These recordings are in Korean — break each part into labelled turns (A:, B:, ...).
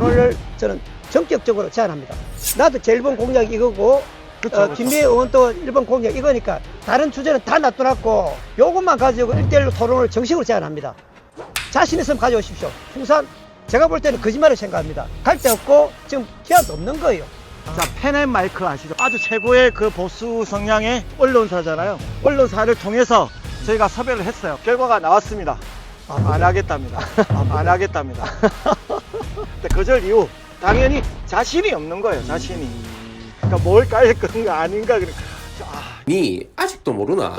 A: 토론을 저는 전격적으로 제안합니다. 나도 제일 번 공약 이거고
B: 그쵸,
A: 어,
B: 그쵸.
A: 김미애 의원도 1번 공약 이거니까 다른 주제는 다 놔둬놨고 요것만 가지고 일대일로 토론을 정식으로 제안합니다. 자신 있으면 가져오십시오. 풍산 제가 볼 때는 거짓말을 생각합니다. 갈 데 없고 지금 기한도 없는 거예요.
B: 자, 펜앤마이크 아시죠? 아주 최고의 그 보수 성향의 언론사잖아요. 언론사를 통해서 저희가 섭외를 했어요. 결과가 나왔습니다.
A: 아,
B: 안 하겠답니다. 안 하겠답니다. 근데 거절 이후 당연히 자신이 없는 거예요. 자신이. 그러니까 뭘깔 건가 아닌가. 그러니까 아,
C: 니 아직도 모르나?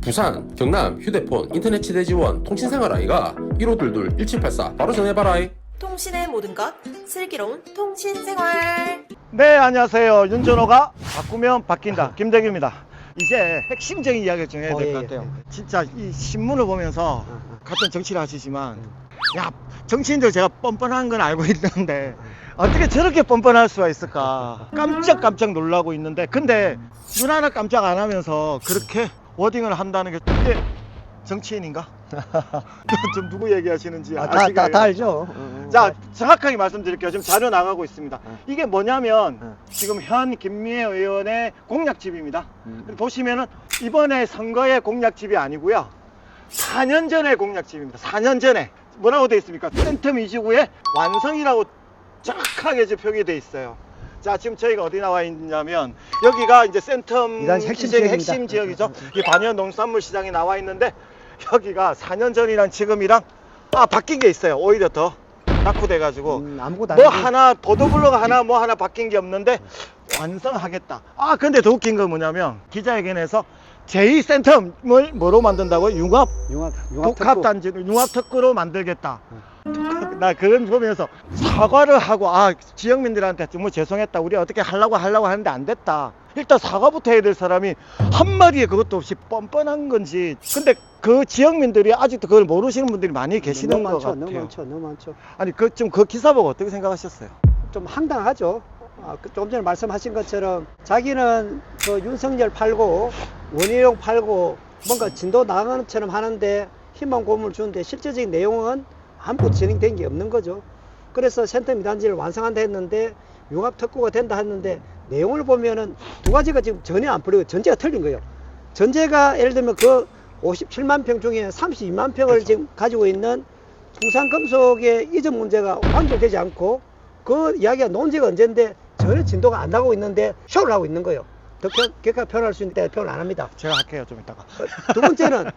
C: 부산, 경남, 휴대폰, 인터넷 치대 지원, 통신생활 아이가 1522 1784 바로 전해봐라.
D: 통신의 모든 것 슬기로운 통신 생활
B: 네, 안녕하세요. 윤전호가 바꾸면 바뀐다. 김대규입니다. 이제 핵심적인 이야기를 좀 해야
A: 어,
B: 될
A: 예,
B: 것
A: 예.
B: 같아요. 진짜 이 신문을 보면서
A: 어,
B: 같은 정치를 하시지만 야 정치인들 제가 뻔뻔한 건 알고 있는데 어떻게 저렇게 뻔뻔할 수가 있을까 깜짝깜짝 놀라고 있는데 근데 눈 하나 깜짝 안 하면서 그렇게 워딩을 한다는 게 이게 정치인인가? 좀 누구 얘기하시는지
A: 아, 다, 다? 다 알죠. 어,
B: 자 정확하게 말씀드릴게요 지금 자료 나가고 있습니다
A: 어.
B: 이게 뭐냐면
A: 어.
B: 지금 현 김미애 의원의 공약집입니다
A: 음.
B: 보시면은 이번에 선거의 공약집이 아니고요 4년 전의 공약집입니다 4년 전에 뭐라고 돼 있습니까 센텀 이지구의 완성이라고 정확하게 표기돼 있어요 자 지금 저희가 어디 나와 있냐면 여기가 이제 센텀
A: 이단 핵심
B: 지역의
A: 지역입니다.
B: 핵심 지역이죠 이 반연 농산물 시장이 나와 있는데 여기가 4년 전이랑 지금이랑 아 바뀐 게 있어요 오히려 더 낙후돼 가지고
A: 음, 아무것도
B: 뭐. 하나 보도블록 하나 뭐 하나 바뀐 게 없는데 완성하겠다. 아 근데 더 웃긴 건 뭐냐면 기자회견에서 제2 센텀을 뭐로 만든다고 융합
A: 융합, 융합
B: 복합. 단지로 융합 특구로 만들겠다. 나 그건 보면서 사과를 하고 아 지역민들한테 정말 죄송했다. 우리 어떻게 하려고 하려고 하는데 안 됐다. 일단 사과부터 해야 될 사람이 한마디에 그것도 없이 뻔뻔한 건지. 근데 그 지역민들이 아직도 그걸 모르시는 분들이 많이 계시는
A: 너무
B: 것
A: 많죠,
B: 같아요.
A: 너무 많죠, 너무 많죠.
B: 아니 그 좀 그 기사 보고 어떻게 생각하셨어요?
A: 좀 황당하죠. 아, 그 조금 전에 말씀하신 것처럼 자기는 그 윤석열 팔고 원희룡 팔고 뭔가 진도 나가는 것처럼 하는데 희망 고문을 주는데 실제적인 내용은 아무것도 진행된 게 없는 거죠. 그래서 센터 미단지를 완성한다 했는데 융합 특구가 된다 했는데 내용을 보면은 두 가지가 지금 전혀 안 풀리고 전제가 틀린 거예요. 전제가 예를 들면 그 57만 평 중에 32만 평을
B: 그렇죠.
A: 지금 가지고 있는 풍산금속의 이전 문제가 완결되지 않고 그 이야기가 논지가 언젠데 진도가 안 나가고 있는데 쇼를 하고 있는 거예요. 격하게 표현할 수 있는 때 표현을 안 합니다.
B: 제가 할게요 좀 이따가.
A: 어, 두 번째는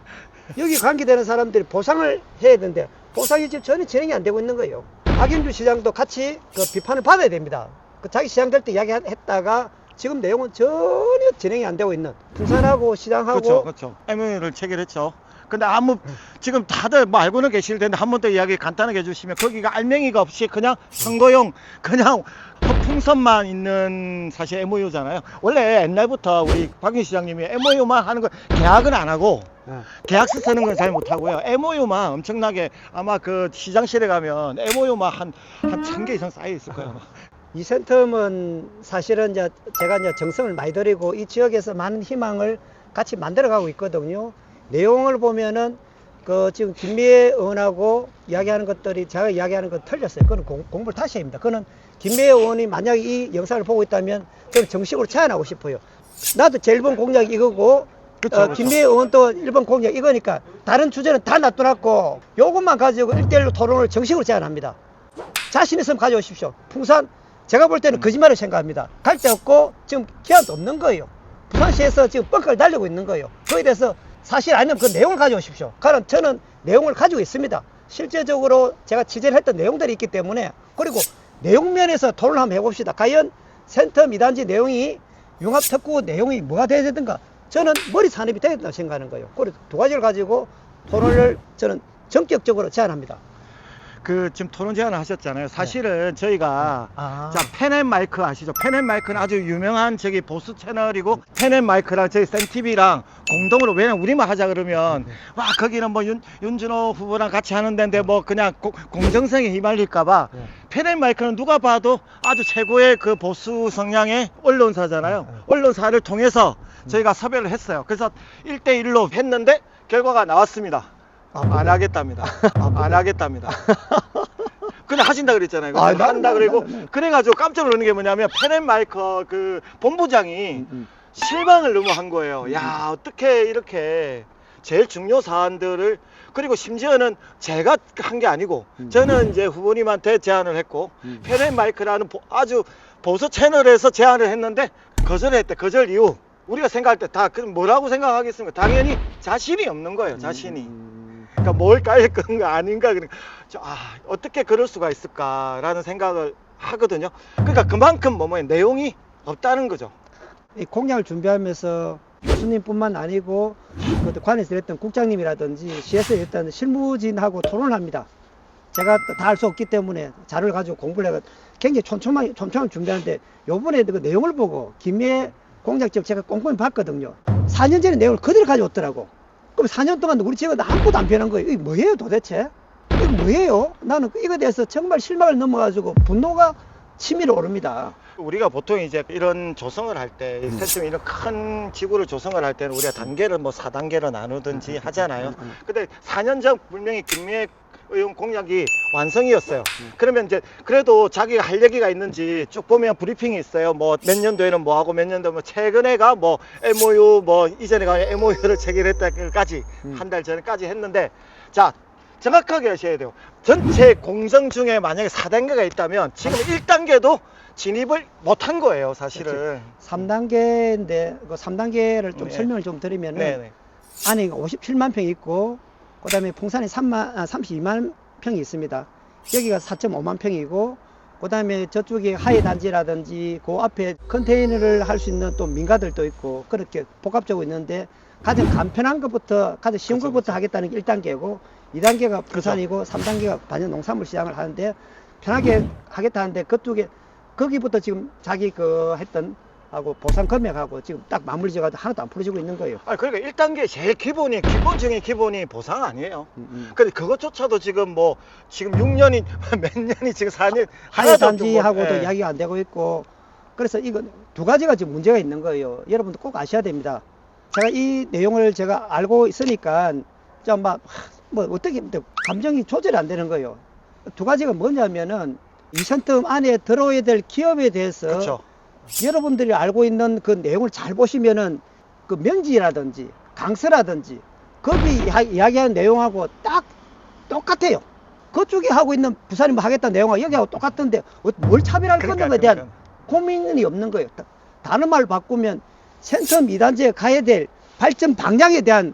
A: 여기 관계되는 사람들이 보상을 해야 되는데 보상이 지금 전혀 진행이 안 되고 있는 거예요. 박영주 시장도 같이 그 비판을 받아야 됩니다. 그 자기 시장 될 때 이야기했다가 지금 내용은 전혀 진행이 안 되고 있는 부산하고 시장하고
B: 그렇죠, 그렇죠. MOU를 체결했죠. 근데 아무 지금 다들 뭐 알고는 계실 텐데 한 번 더 이야기 간단하게 해주시면 거기가 알맹이가 없이 그냥 선거용 그냥 허 풍선만 있는 사실 MOU잖아요. 원래 옛날부터 우리 박윤 시장님이 MOU만 하는 거 계약은 안 하고
A: 어,
B: 계약서 쓰는 건 잘 못하고요. MOU만 엄청나게 아마 그 시장실에 가면 MOU만 한 한 천 개 이상 쌓여 있을 거예요.
A: 이 센텀은 사실은 이제 제가 이제 정성을 많이 들이고 이 지역에서 많은 희망을 같이 만들어가고 있거든요. 내용을 보면은 그 지금 김미애 의원하고 이야기하는 것들이 제가 이야기하는 건 틀렸어요. 그건 공, 공부를 다시 합니다. 그거는 김미애 의원이 만약에 이 영상을 보고 있다면 저는 정식으로 제안하고 싶어요. 나도 제일 번 공약 이거고
B: 그쵸,
A: 어,
B: 그쵸.
A: 김미애 의원도 1번 공약 이거니까 다른 주제는 다 놔둬놨고 요것만 가지고 일대일로 토론을 정식으로 제안합니다. 자신 있으면 가져오십시오. 풍산 제가 볼 때는 거짓말을 생각합니다. 갈 데 없고 지금 기한도 없는 거예요. 부산시에서 지금 뻥카를 달리고 있는 거예요. 거기에 대해서 사실 아니면 그 내용을 가져오십시오. 가는 저는 내용을 가지고 있습니다. 실제적으로 제가 취재를 했던 내용들이 있기 때문에 그리고 내용 면에서 토론을 한번 해봅시다. 과연 센터 미단지 내용이 융합 특구 내용이 뭐가 돼야 되든가 저는 머리 산업이 되야 된다고 생각하는 거예요. 그래서 두 가지를 가지고 토론을 저는 전격적으로 제안합니다.
B: 그 지금 토론 제안을 하셨잖아요. 사실은 저희가
A: 아.
B: 자 펜앤마이크 아시죠? 펜앤마이크는 아주 유명한 저기 보수 채널이고 펜앤마이크랑 저희 센티비랑 공동으로 왜냐면 우리만 하자 그러면 와 거기는 뭐 윤, 윤준호 후보랑 같이 하는 데인데 뭐 그냥 고- 공정성에 휘말릴까봐
A: 네.
B: 펜앤마이크는 누가 봐도 아주 최고의 그 보수 성향의 언론사잖아요. 언론사를 통해서 저희가 섭외를 했어요. 그래서 1대1로 했는데 결과가 나왔습니다.
A: 아,
B: 안 하겠답니다. 안 하겠답니다. 그냥 하신다 그랬잖아요.
A: 아, 나-
B: 한다
A: 나-
B: 그리고
A: 나- 나-
B: 그래가지고 깜짝 놀란 게 뭐냐면 페넨마이커 그 본부장이
A: 음.
B: 실망을 너무 한 거예요. 야 어떻게 이렇게 제일 중요 사안들을 그리고 심지어는 제가 한 게 아니고 저는 이제 후보님한테 제안을 했고 페넨마이크라는 보- 아주 보수 채널에서 제안을 했는데 거절했대. 거절 이유 우리가 생각할 때 다 뭐라고 생각하겠습니까? 당연히 자신이 없는 거예요. 자신이. 그러니까 뭘 깔릴 건가 아닌가 그러니까 저, 아, 어떻게 그럴 수가 있을까라는 생각을 하거든요. 그러니까 그만큼 뭐 뭐예요 내용이 없다는 거죠.
A: 이 공약을 준비하면서 교수님뿐만 아니고 그 관에서 일했던 국장님이라든지 시에서 일했던 실무진하고 토론을 합니다. 제가 다 할 수 없기 때문에 자료를 가지고 공부를 해가 굉장히 촘촘하게 촘촘하게 준비하는데 요번에 그 내용을 보고 김해 공작 지역 제가 꼼꼼히 봤거든요. 4년 전에 내용을 그대로 가져왔더라고. 그럼 4년 동안 우리 지역은 아무것도 안 변한 거예요. 이게 뭐예요 도대체? 이게 뭐예요? 나는 이거에 대해서 정말 실망을 넘어가지고 분노가 치밀어 오릅니다.
B: 우리가 보통 이제 이런 조성을 할 때, 사실 이런 큰 지구를 조성을 할 때는 우리가 단계를 뭐 4단계로 나누든지 하잖아요. 근데 4년 전 분명히 김미애 의원 공약이 완성이었어요. 그러면 이제 그래도 자기가 할 얘기가 있는지 쭉 보면 브리핑이 있어요. 뭐 몇 년도에는 뭐 하고 몇 년도 뭐 최근에가 뭐 MOU 뭐 이전에가 MOU를 체결했다까지 한 달 전에까지 했는데 자 정확하게 하셔야 돼요. 전체 공정 중에 만약에 4단계가 있다면 지금 1단계도 진입을 못한 거예요, 사실은.
A: 3단계인데 그 3단계를 좀
B: 네.
A: 설명을 좀 드리면은
B: 네네.
A: 안에 57만 평이 있고 그다음에 풍산에 3만 아, 32만 평이 있습니다. 여기가 4.5만 평이고 그 다음에 저쪽에 하해 단지라든지 그 앞에 컨테이너를 할 수 있는 또 민가들도 있고 그렇게 복합적으로 있는데 가장 간편한 것부터 가장 쉬운
B: 그쵸,
A: 것부터 하겠다는 게 1단계고 2단계가 부산이고 3단계가 반연 농산물 시장을 하는데 편하게 하겠다는데 그쪽에 거기부터 지금 자기 그 했던 하고 보상 금액하고 지금 딱 마무리 지어가지고 하나도 안 풀어지고 있는 거예요.
B: 아, 그러니까 1단계 제일 기본이, 기본적인 기본이 보상 아니에요.
A: 음,
B: 근데 그것조차도 지금 뭐, 지금 6년이, 몇 년이 지금 4년,
A: 하해
B: 하나도 없고,
A: 단지하고도
B: 예.
A: 이야기가 안 되고 있고 그래서 이거 두 가지가 지금 문제가 있는 거예요. 여러분도 꼭 아셔야 됩니다. 제가 이 내용을 제가 알고 있으니까 좀 막 뭐 어떻게 뭐 감정이 조절이 안 되는 거예요. 두 가지가 뭐냐면은 이선점 안에 들어오야 될 기업에 대해서
B: 그렇죠.
A: 여러분들이 알고 있는 그 내용을 잘 보시면은 그 명지라든지 강서라든지 거기 이야- 이야기하는 내용하고 딱 똑같아요. 그쪽에 하고 있는 부산이 뭐 하겠다는 내용하고 여기하고 똑같은데 어, 뭘 차별할
B: 그러니까,
A: 건가에 대한
B: 그러니까.
A: 고민이 없는 거예요. 다- 다른 말로 바꾸면 센텀 2단지에 가야 될 발전 방향에 대한.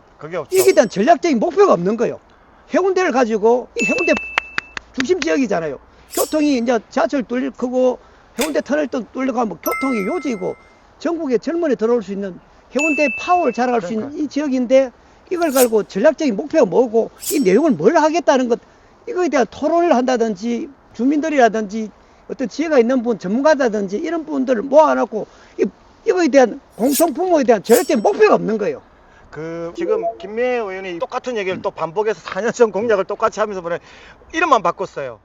A: 이게 대한 전략적인 목표가 없는 거예요. 해운대를 가지고 이 해운대 중심 지역이잖아요. 교통이 이제 지하철 뚫릴 거고 해운대 터널도 뚫려가면 교통이 요지고 전국에 젊은이 들어올 수 있는 해운대 파워를 자랑할 수 있는 이 지역인데 이걸 가지고 전략적인 목표가 뭐고 이 내용을 뭘 하겠다는 것 이거에 대한 토론을 한다든지 주민들이라든지 어떤 지혜가 있는 분 전문가라든지 이런 분들을 모아놓고 이, 이거에 대한 공통 부모에 대한 전략적인 목표가 없는 거예요.
B: 그 지금 김미애 의원이 똑같은 얘기를 또 반복해서 4년 전 공약을 똑같이 하면서 보내 이름만 바꿨어요.